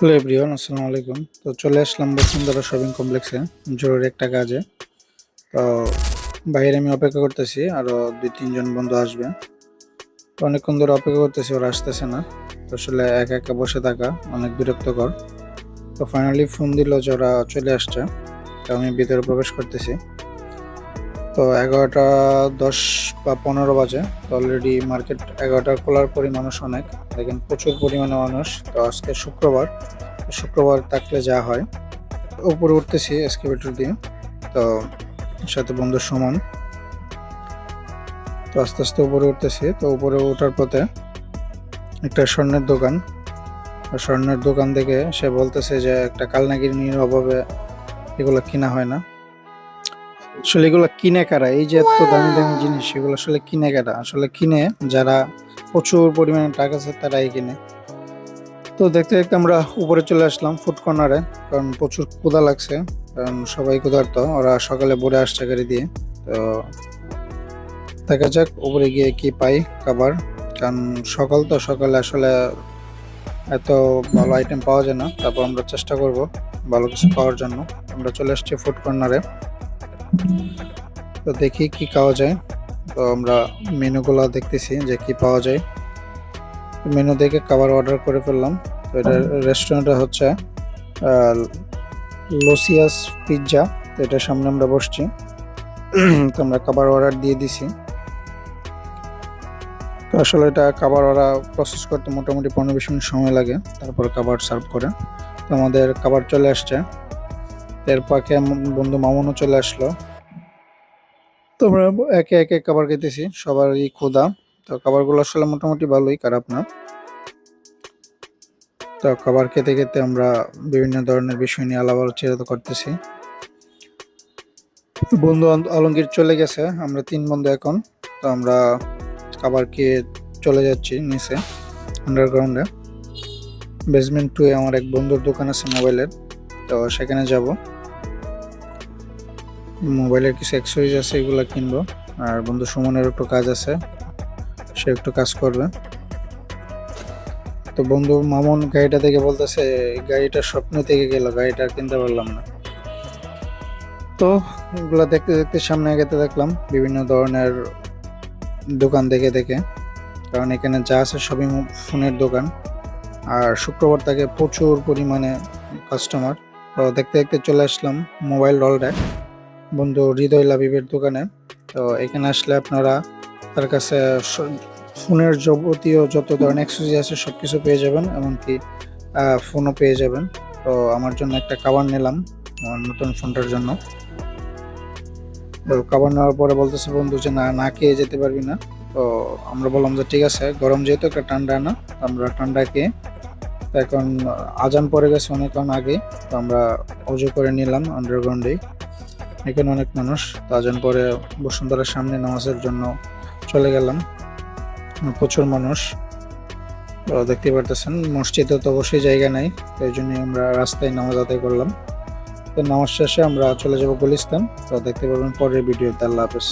Hello everyone, আসসালামু আলাইকুম। তো চলে আসলাম বসুন্ধরা শপিং কমপ্লেক্সে, জরুরি একটা কাজে। তো বাইরে আমি অপেক্ষা করতেছি আরও দুই তিনজন বন্ধু আসবে। তো অনেকক্ষণ ধরে অপেক্ষা করতেছি, ওরা আসতেছে না। তো আসলে একা একা বসে থাকা অনেক বিরক্তকর। তো ফাইনালি ফোন দিল যে ওরা চলে আসছে। তো আমি ভিতরে প্রবেশ করতেছি। তো এগারোটা দশ বা পনেরো বাজে। তো অলরেডি মার্কেট এগারোটা খোলার পরই মানুষ অনেক। দেখেন প্রচুর পরিমাণে মানুষ। তো আজকে শুক্রবার। শুক্রবার থাকলে যা হয়। উপরে উঠতেছি এসকেভেটর দিয়ে। তো সাথে বন্ধু সমান। তো আস্তে আস্তে উপরে উঠতেছি। তো উপরে ওঠার পথে একটা স্বর্ণের দোকান। স্বর্ণের দোকান থেকে সে বলতেছে যে একটা কালনাগিরির অভাবে এগুলো কিনা হয় না। আসলে এগুলো কিনে কারা এই যে এত দামি দামি জিনিস এগুলো আসলে কিনে কারা আসলে কিনে যারা প্রচুর পরিমাণে টাকা আছে তারাই কিনে। তো দেখতে দেখতে আমরা উপরে চলে আসলাম ফুড কর্নারে কারণ প্রচুর ক্ষুধা লাগছে কারণ সবাই ক্ষুধার্ত ওরা সকালে ভোরে আসছে গাড়ি দিয়ে। তো দেখা যাক উপরে গিয়ে কি পাই খাবার কারণ সকাল তো সকালে আসলে এত ভালো আইটেম পাওয়া যায় না। তারপর আমরা চেষ্টা করব ভালো কিছু পাওয়ার জন্য। আমরা চলে আসছি ফুড কর্নারে তো দেখি কি খাওয়া যায়। তো আমরা মেনুগুলো দেখতেছি যে কি পাওয়া যায়। মেনু দেখে খাবার অর্ডার করে ফেললাম। তো এটা রেস্টুরেন্টটা হচ্ছে লোসিয়াস পিৎজা তো এটার সামনে আমরা বসছি। তো আমরা খাবার অর্ডার দিয়ে দিছি। তো আসলে এটা খাবার ওরা প্রসেস করতে মোটামুটি পনেরো বিশ মিনিট সময় লাগে। তারপর খাবার সার্ভ করে। তো আমাদের খাবার চলে আসছে। এর আমার বন্ধু মামুনও চলে আসলো। তো আমরা একে একে খাবার খেতেছি, সবারই ক্ষুধা। তো খাবারগুলো আসলে মোটামুটি ভালোই, খারাপ না। তো খাবার খেতে খেতে আমরা বিভিন্ন ধরনের বিষয় নিয়ে আলাপ আলোচনা করতেছি। বন্ধু আল- আলমগীর চলে গেছে, আমরা তিন বন্ধু এখন। তো আমরা খাবার খেয়ে চলে যাচ্ছি নিচে আন্ডারগ্রাউন্ডে বেসমেন্ট টু আমার এক বন্ধুর দোকান আছে মোবাইলের, তো সেখানে যাব। মোবাইলের কিছু অ্যাক্সেসরিজ আছে, এগুলো কিনবো। আর বন্ধু সুমনের একটু কাজ আছে, সে একটু কাজ করবে। তো বন্ধু মামুন গাড়িটা দেখে বলতেছে, "এই গাড়িটা স্বপ্ন থেকে গেল, গাড়িটা আর কিনতে পারলাম না। তো এগুলো দেখতে দেখতে সামনে এগোতে দেখলাম, বিভিন্ন ধরনের দোকান দেখে দেখে। কারণ এখানে যা আছে সবই ফোনের দোকান। আর শুক্রবার থেকে প্রচুর পরিমাণে কাস্টমার তো দেখতে দেখতে চলে আসলাম মোবাইল রলডে বন্ধু, হৃদয় লাবিবের দোকানে। তো এখানে আসলে আপনারা তার কাছে ফোনের যাবতীয় যত ধরনের অ্যাক্সেসরি আছে সব কিছু পেয়ে যাবেন, এমনকি ফোনও পেয়ে যাবেন। তো আমার জন্য একটা কাভার নিলাম নতুন ফোনটার জন্য। তো নেওয়ার পরে বলতেছে বন্ধু যে, না না খেয়ে যেতে পারবি না। তো আমরা বললাম যে, ঠিক আছে, গরম যেহেতু একটা ঠান্ডা না আমরা ঠান্ডা খেয়ে, এখন আজান পড়ে গেছে অনেকক্ষণ আগে, তো আমরা অজু করে নিলাম আন্ডারগ্রাউন্ডেই এখানে অনেক মানুষ। তাজন পরে বসুন্ধরার সামনে নামাজের জন্য চলে গেলাম। প্রচুর মানুষ। দেখতে পারতেছেন, মসজিদে তো অবশ্যই জায়গা নাই তাই জন্য আমরা রাস্তায় নামাজ আদায় করলাম। তো নামাজ শেষে আমরা চলে যাব গুলিস্তান। তো দেখতে পারবেন পরের ভিডিও আল্লাহ হাফেজ।